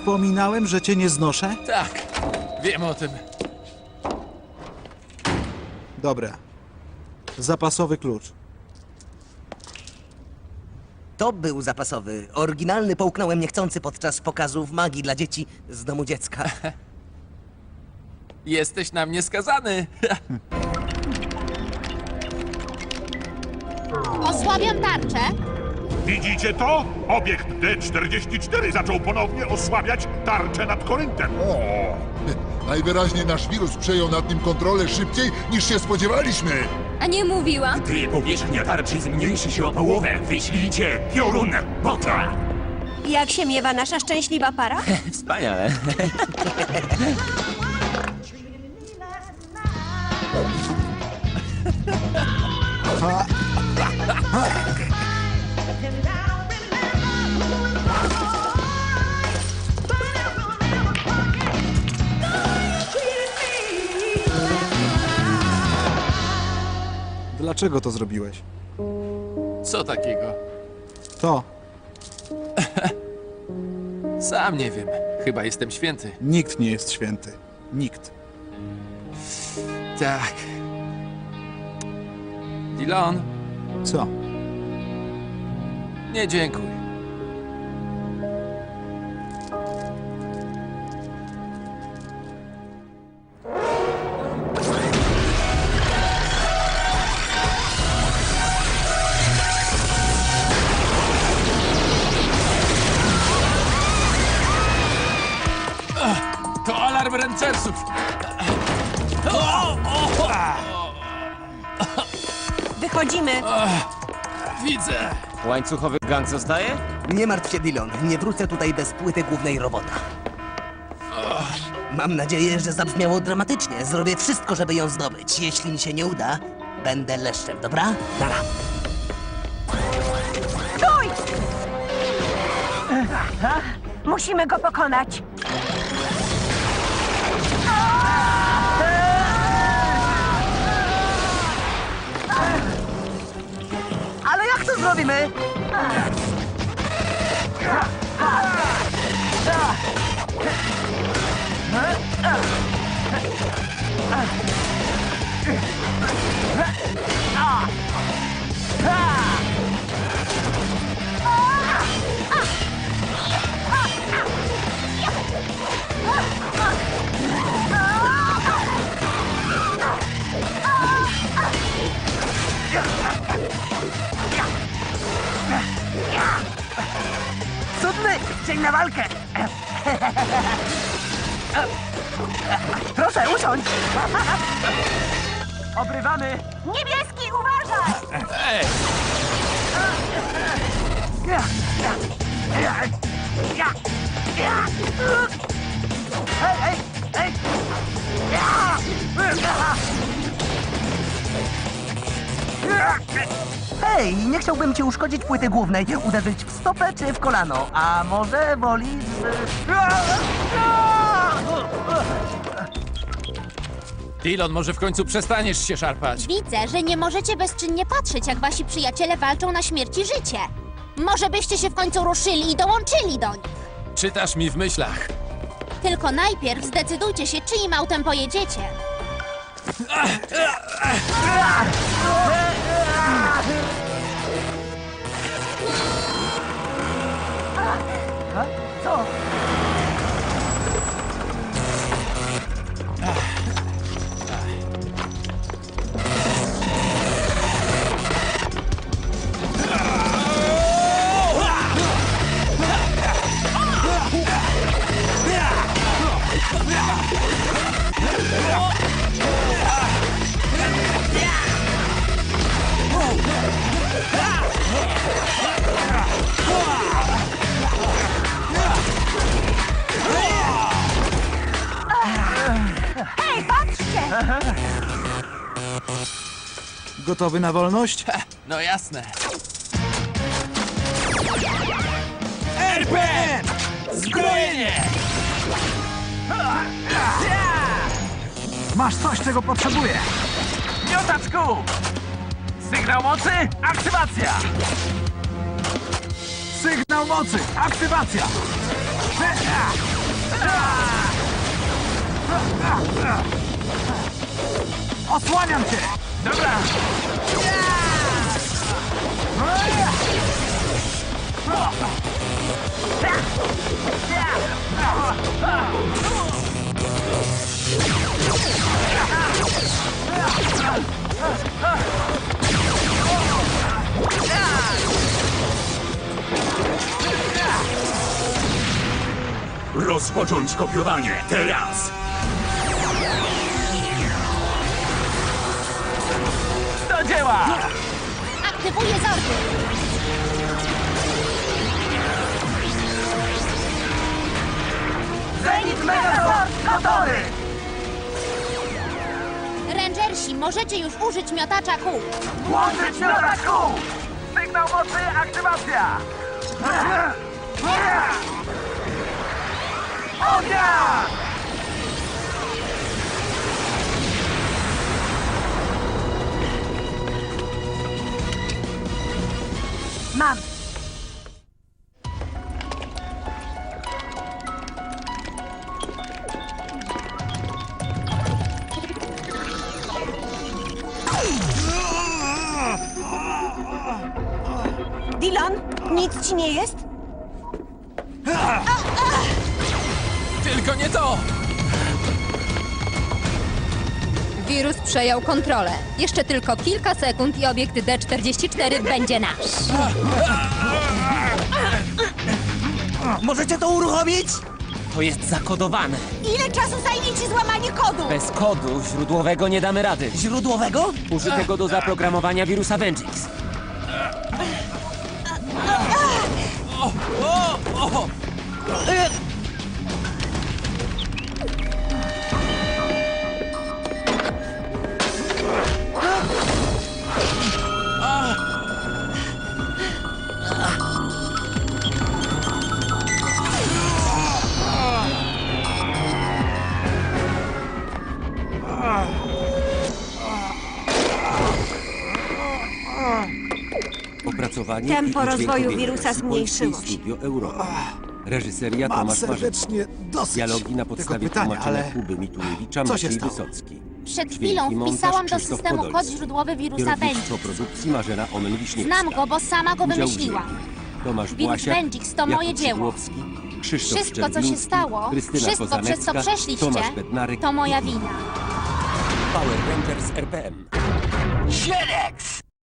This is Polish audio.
wspominałem, że cię nie znoszę? Tak, wiem o tym. Dobra. Zapasowy klucz. To był zapasowy. Oryginalny połknąłem niechcący podczas pokazów magii dla dzieci z domu dziecka. Jesteś na mnie skazany. Osłabiam tarczę. Widzicie to? Obiekt D44 zaczął ponownie osłabiać tarczę nad Koryntem. O, najwyraźniej nasz wirus przejął nad nim kontrolę szybciej niż się spodziewaliśmy. A nie mówiłam? Gdy powierzchnia tarczy zmniejszy się o połowę, wyślijcie piorun bota! Jak się miewa nasza szczęśliwa para? Wspaniale. Dlaczego to zrobiłeś? Co takiego? To. Sam nie wiem. Chyba jestem święty. Nikt nie jest święty. Nikt. Tak. Dillon, Co? Nie dziękuj. To alarm! Wychodzimy. Widzę! Łańcuchowy gang zostaje? Nie martw się, Dillon. Nie wrócę tutaj bez płyty głównej robota. Mam nadzieję, że zabrzmiało dramatycznie. Zrobię wszystko, żeby ją zdobyć. Jeśli mi się nie uda, będę leszczem, dobra? Nara. Stój! Musimy go pokonać. Ale jak to Cudny dzień na walkę. Proszę, usiądź. Obrywamy. Niebieski, uważaj! Ej! Hej, hej, hej! Hej, nie chciałbym ci uszkodzić płyty głównej, uderzyć w stopę czy w kolano, a może wolisz... Dillon, może w końcu przestaniesz się szarpać? Widzę, że nie możecie bezczynnie patrzeć, jak wasi przyjaciele walczą na śmierć i życie. Może byście się w końcu ruszyli i dołączyli do nich. Czytasz mi w myślach. Tylko najpierw zdecydujcie się, czyim autem pojedziecie. Co? Gotowy na wolność? No jasne. RPM! Zbrojenie! Masz coś, czego potrzebuję. Miotaczku! Sygnał mocy, aktywacja! Sygnał mocy! Aktywacja! Osłaniam cię! Dobra! Rozpocząć kopiowanie teraz! Dzieła! Aktywuję zorby. Zenit Megazord gotowy! Rangersi, możecie już użyć miotacza kół. Włączyć miotacz kół! Sygnał mocy, aktywacja! Ognia! Mam! Dillon, nic ci nie jest? Tylko nie to! Wirus przejął kontrolę. Jeszcze tylko kilka sekund i obiekt D44 będzie nasz. Możecie to uruchomić? To jest zakodowane. Ile czasu zajmie ci złamanie kodu? Bez kodu źródłowego nie damy rady. Źródłowego? Użytego do zaprogramowania wirusa Vengix. Opracowanie Tempo i rozwoju udźwiękowienie wirusa zmniejszyło się. Studio Europa. Reżyseria Mam Tomasz serdecznie dosyć Dialogi na tego podstawie pytania, tłumaczenia ale Kuby co się Maciej stało? Wysocki. Przed chwilą montaż wpisałam do Krzysztof systemu kod Podolski. źródłowy wirusa Kierownictwo produkcji Marzena Omen-Wiśniewska. Znam go, bo sama go Udział wymyśliłam. Tomasz Wirus Błasiak, to Jakub moje dzieło. Szydłowski, Krzysztof Wszystko, co się Szczerbiński, stało, Krystyna wszystko, przez co Kozanecka, przeszliście, Tomasz Bednarek to moja wina. Power Rangers RPM. Sierex!